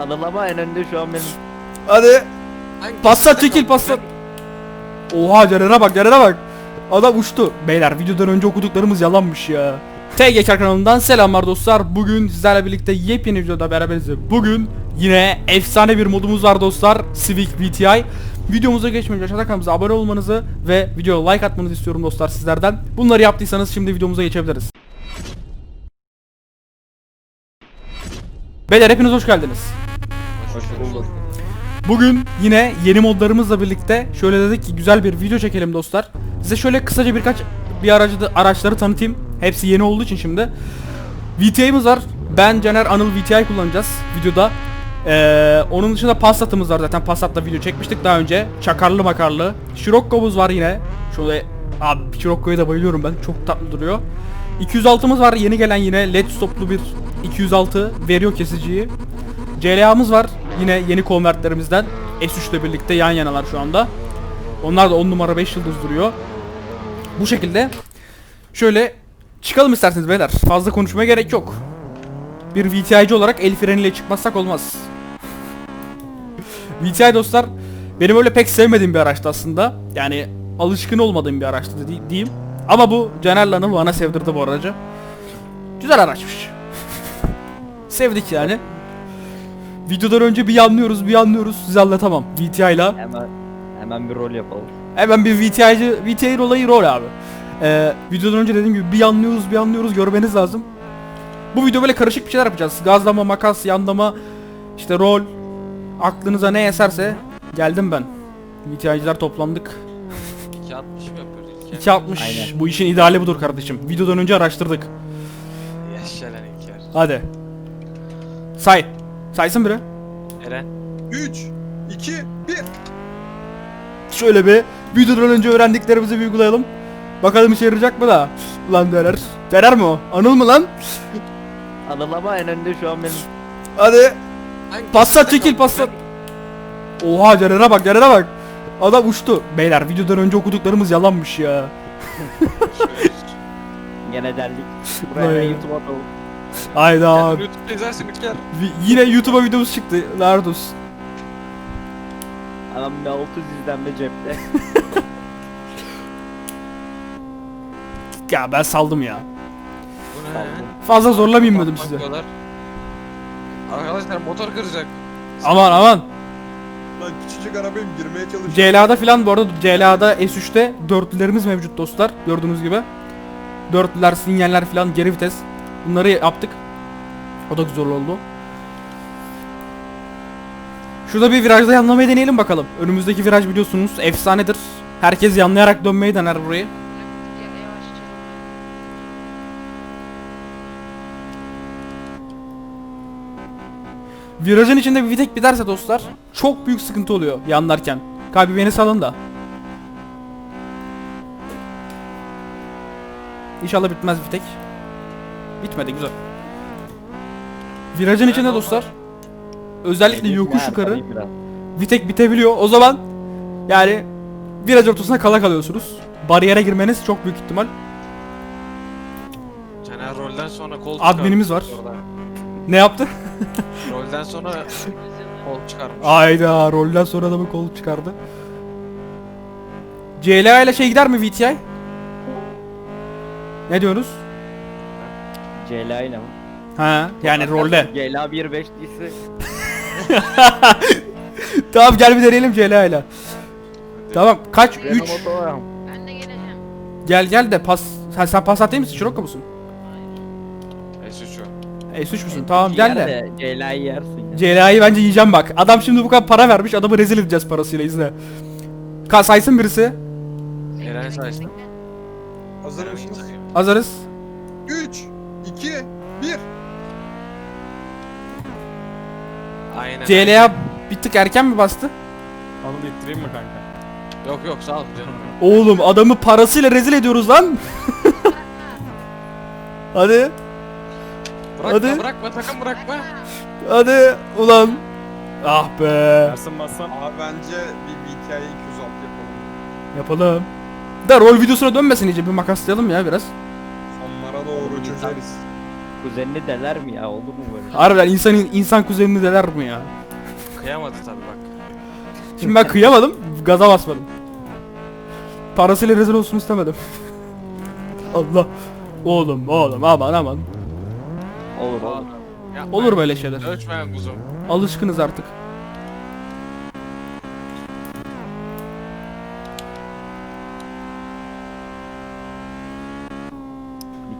Anıl ama en önde şu an benim. Hadi. Passat çekil passat. Oha Caner'e bak Caner'e bak. Adam uçtu. Beyler videodan önce okuduklarımız yalanmış ya. TGK kanalından selamlar dostlar. Bugün sizlerle birlikte yepyeni videoda beraberiz. Bugün yine efsane bir modumuz var dostlar. Civic VTI. Videomuza geçmeden önce aşağıda kanalımıza abone olmanızı ve videoya like atmanızı istiyorum dostlar sizlerden. Bunları yaptıysanız şimdi videomuza geçebiliriz. Beyler hepiniz hoş geldiniz. Hoş bulduk. Bugün yine yeni modlarımızla birlikte şöyle dedik ki güzel bir video çekelim dostlar. Size şöyle kısaca birkaç bir aracı araçları tanıtayım. Hepsi yeni olduğu için şimdi. VTI'miz var. Ben Caner Anıl VTI kullanacağız videoda. Ee, onun dışında Passat'ımız var zaten Passat'la video çekmiştik daha önce. Çakarlı makarlı. Scirocco'muz var yine. Şöyle abi Scirocco'ya da bayılıyorum ben. Çok tatlı duruyor. 206'mız var yeni gelen yine led stoplu bir 206 veriyor kesiciyi. CLA'mız var. Yine yeni konvertlerimizden. S3 ile birlikte yan yanalar şu anda. Onlar da 10 numara 5 yıldız duruyor. Bu şekilde. Şöyle çıkalım isterseniz beyler. Fazla konuşmaya gerek yok. Bir VTI'ci olarak el freniyle çıkmazsak olmaz. VTI dostlar benim öyle pek sevmediğim bir araçtı aslında. Yani alışkın olmadığım bir araçtı di- diyeyim. Ama bu Caner'le Anıl bana sevdirdi bu aracı. Güzel araçmış. Sevdik yani. Videodan önce bir anlıyoruz bir anlıyoruz size anlatamam VTI ile. Hemen hemen bir rol yapalım. Hemen bir VTI'ci, VTI olayı rol abi. Ee, videodan önce dediğim gibi bir anlıyoruz bir anlıyoruz görmeniz lazım. Bu video böyle karışık bir şeyler yapacağız. Gazlama, makas, yanlama, işte rol. Aklınıza ne eserse geldim ben. VTI'ciler toplandık. 260 mı yapıyoruz İlker? 260 Aynen. bu işin ideali budur kardeşim. Videodan önce araştırdık. Yaşa lan İlker. Hadi. Say. Saysın biri. Eren. 3, 2, 1. Şöyle bir videodan önce öğrendiklerimizi bir uygulayalım. Bakalım işe yarayacak mı da? Lan Dener. Dener mi o? Anıl mı lan? Anıl ama en önde şu an benim. Hadi. Passat çekil passat. Oha Caner'e bak Caner'e bak. Adam uçtu. Beyler videodan önce okuduklarımız yalanmış ya. Gene deldik. Vay. Buraya YouTube atalım. Hayda. Yani YouTube'da izlersin İlker. Vi- Yine YouTube'a videomuz çıktı. Lardus. Adam bir 600 izlenme cepte. Ya ben saldım ya. Bu ne? Fazla zorlamayayım dedim size. bakıyorlar. Arkadaşlar motor kıracak. Aman aman. Lan küçücük arabaya girmeye çalışıyorum. CLA'da filan bu arada CLA'da S3'te dörtlülerimiz mevcut dostlar. Gördüğünüz gibi. Dörtlüler, sinyaller filan geri vites. Bunları yaptık. O da güzel oldu. Şurada bir virajda yanlamayı deneyelim bakalım. Önümüzdeki viraj biliyorsunuz efsanedir. Herkes yanlayarak dönmeyi dener burayı. Virajın içinde bir vitek biterse dostlar çok büyük sıkıntı oluyor yanlarken. Kalbi beni salın da. İnşallah bitmez vitek. Bitmedi güzel. Virajın içinde dostlar özellikle yokuş yukarı vitek bitebiliyor. O zaman yani viraj ortasına kala kalıyorsunuz. Bariyere girmeniz çok büyük ihtimal. Caner rolden sonra kol Adminimiz var. orada. Ne yaptı? Rolden sonra kol çıkarmış. Ayda rolden sonra adamı kol çıkardı. CLA ile şey gider mi VTI? Ne diyoruz? CLA ile mi? Ha yani rolde. CLA 1.5 değilse. tamam gel bir deneyelim CLA ile. Tamam kaç? 3. Renault Motor. Ben de geleceğim. Gel gel de pas. Sen, sen Passat değil misin? Scirocco musun? S3 o. S3 müsün? Tamam gel de. CLA'yı yersin ya. CLA'yı bence yiyeceğim bak. Adam şimdi bu kadar para vermiş. Adamı rezil edeceğiz parasıyla izle. Ka saysın birisi. Eren saysın. Hazır Eren mısınız? sayıyor. Hazırız. 3, 2, 1. Aynen. CLA bir tık erken mi bastı? Onu ittireyim mi kanka? Yok yok sağ ol canım. Oğlum adamı parasıyla rezil ediyoruz lan. Hadi. Bırakma Hadi. bırakma takım bırakma. Hadi ulan. Ah be. Dersin bassan. Abi bence bir VTI 206 yapalım. Yapalım. Da rol videosuna dönmesin iyice bir makaslayalım ya biraz. Sonlara doğru çözeriz. Kuzenini deler mi ya? Olur mu böyle? şey? Harbiden insan insan kuzenini deler mi ya? Kıyamadı tabii bak. Şimdi ben kıyamadım, gaza basmadım. Parasıyla rezil olsun istemedim. Allah. Oğlum, oğlum aman aman. Olur olur. Olur böyle şeyler. Ölçmeyen kuzum. Alışkınız artık.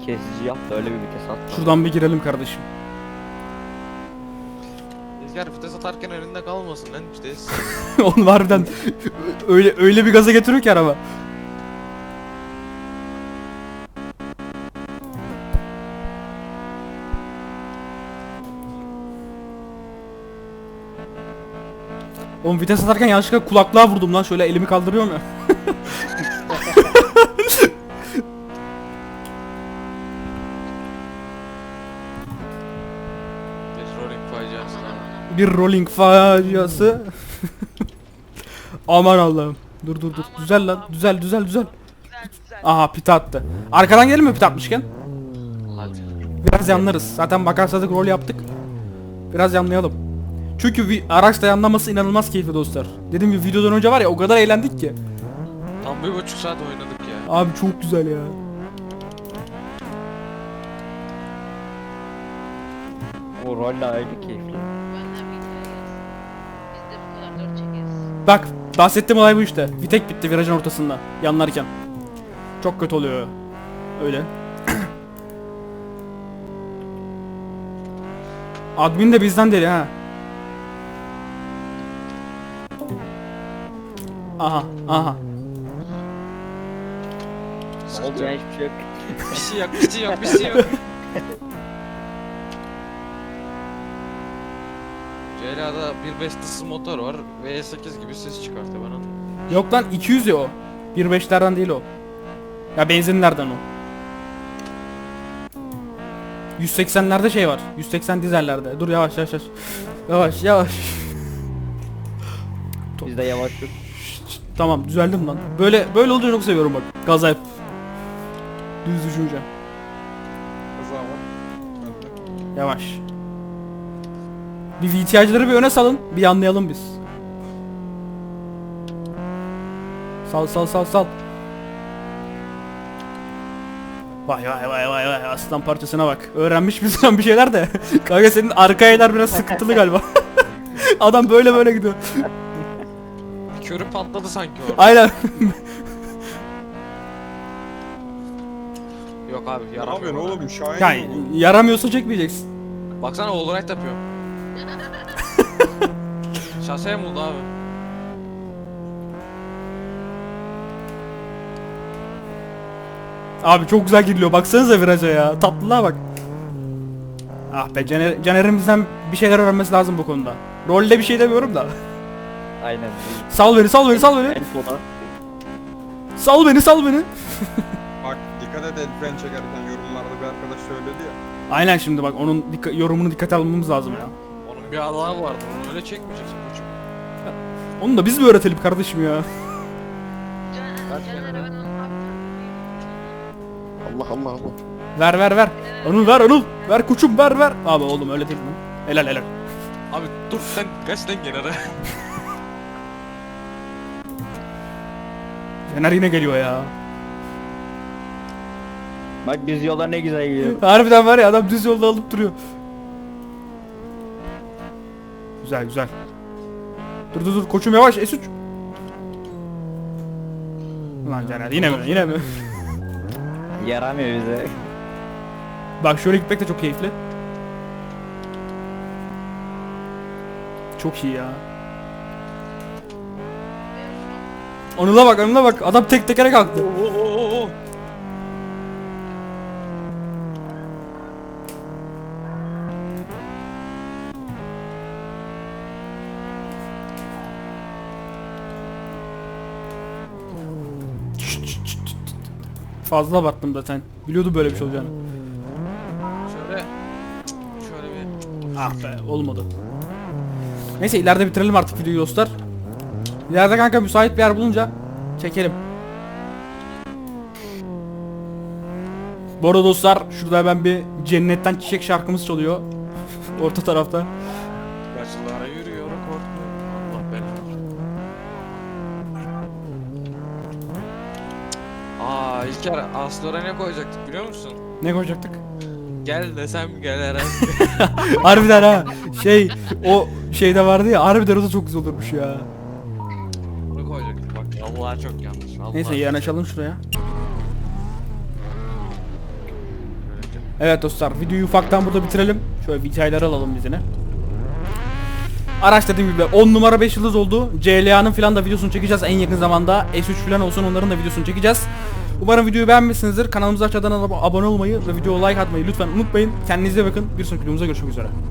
Bir kesici yap da öyle bir vites at. Şuradan bir girelim kardeşim. Rüzgar vites atarken önünde kalmasın lan vites. Oğlum harbiden öyle öyle bir gaza getiriyor ki araba. Oğlum vites atarken yanlışlıkla kulaklığa vurdum lan şöyle elimi kaldırıyorum ya. faciası. Bir rolling faciası. Aman Allah'ım. Dur dur dur. Düzel lan. Düzel düzel düzel. Aha pit attı. Arkadan gelir mi pit atmışken? Hadi. Biraz yanlarız. Zaten bakarsadık rol yaptık. Biraz yanlayalım. Çünkü vi- araç da yanlaması inanılmaz keyifli dostlar. Dediğim gibi videodan önce var ya o kadar eğlendik ki. Tam bir buçuk saat oynadık ya. Abi çok güzel ya. O rolle ayrı keyifli. Benden bir hikaye gelsin. Biz de bu kadar dört çekeriz. Bak bahsettiğim olay bu işte. Vitek bitti virajın ortasında. Yanlarken. Çok kötü oluyor. Öyle. Admin de bizden deli ha. Aha, aha. Olmayan hiçbir şey yok. Bir şey yok, bir şey yok, bir şey yok. CLA'da 1.5 tısı motor var ve E8 gibi ses çıkartıyor bana. Yok lan 200 ya o. 1.5'lerden değil o. Ya benzinlerden o. 180'lerde şey var. 180 dizellerde. Dur yavaş yavaş yavaş. Yavaş yavaş. Bizde yavaşlık. Tamam düzeldim lan. Böyle böyle olunca çok seviyorum bak. Gaza hep. Düz düşünce. Yavaş. Bir VTI'cıları bir öne salın. Bir anlayalım biz. Sal sal sal sal. Vay vay vay vay vay aslan parçasına bak. Öğrenmiş bizden bir şeyler de. Kanka senin arka aylar biraz sıkıntılı galiba. Adam böyle böyle gidiyor. Körü patladı sanki orada. Aynen. Yok abi Ne yaramıyor. yapıyorsun oğlum? Şahin Ya mi bu? yaramıyorsa çekmeyeceksin. Baksana allright yapıyorum. Şaseye mi oldu abi? Abi çok güzel giriliyor. Baksanıza viraja ya. Tatlılığa bak. Ah be Caner, Caner'imizden bir şeyler öğrenmesi lazım bu konuda. Rolde bir şey demiyorum da. Aynen. Sal beni, sal beni, sal beni. En sona. Sal beni, sal beni. Bak dikkat et el fren çekerken yorumlarda bir arkadaş söyledi ya. Aynen şimdi bak onun dikka- yorumunu dikkate almamız lazım ya. Bir Allah'ı vardı. Onu öyle çekmeyeceksin koçum. Onu da biz mi öğretelim kardeşim ya? Caner, Caner ben onu abi Allah Allah Allah. Ver ver ver. Anıl ver Anıl. Ver kuçum ver ver. Abi oğlum öyle değil lan. Helal helal. Abi dur sen kaç lan kenara. Caner yine geliyor ya. Bak biz yola ne güzel gidiyor. Harbiden var ya adam düz yolda alıp duruyor. Güzel güzel. Dur dur dur koçum yavaş S3. Ulan Caner yine mi yine mi? Yaramıyor bize. Bak şöyle gitmek de çok keyifli. Çok iyi ya. Anıl'a bak Anıl'a bak adam tek tekere kalktı. Fazla abarttım zaten. Biliyordum böyle bir şey olacağını. Şöyle. Şöyle bir. Ah be olmadı. Neyse ileride bitirelim artık videoyu dostlar. İleride kanka müsait bir yer bulunca çekelim. Bu arada dostlar şurada hemen bir cennetten çiçek şarkımız çalıyor. Orta tarafta. İlker Astor'a ne koyacaktık biliyor musun? Ne koyacaktık? Gel desem gel Eren. harbiden ha. Şey o şeyde vardı ya harbiden o da çok güzel olurmuş ya. Bunu koyacaktık bak. Allah çok yanlış. Allah Neyse yanaşalım şuraya. Evet dostlar videoyu ufaktan burada bitirelim. Şöyle hikayeleri alalım bizine. Araç dediğim gibi 10 numara 5 yıldız oldu. CLA'nın falan da videosunu çekeceğiz en yakın zamanda. S3 falan olsun onların da videosunu çekeceğiz. Umarım videoyu beğenmişsinizdir. Kanalımıza aşağıdan ab- abone olmayı ve videoya like atmayı lütfen unutmayın. Kendinize bakın. Bir sonraki videomuzda görüşmek üzere.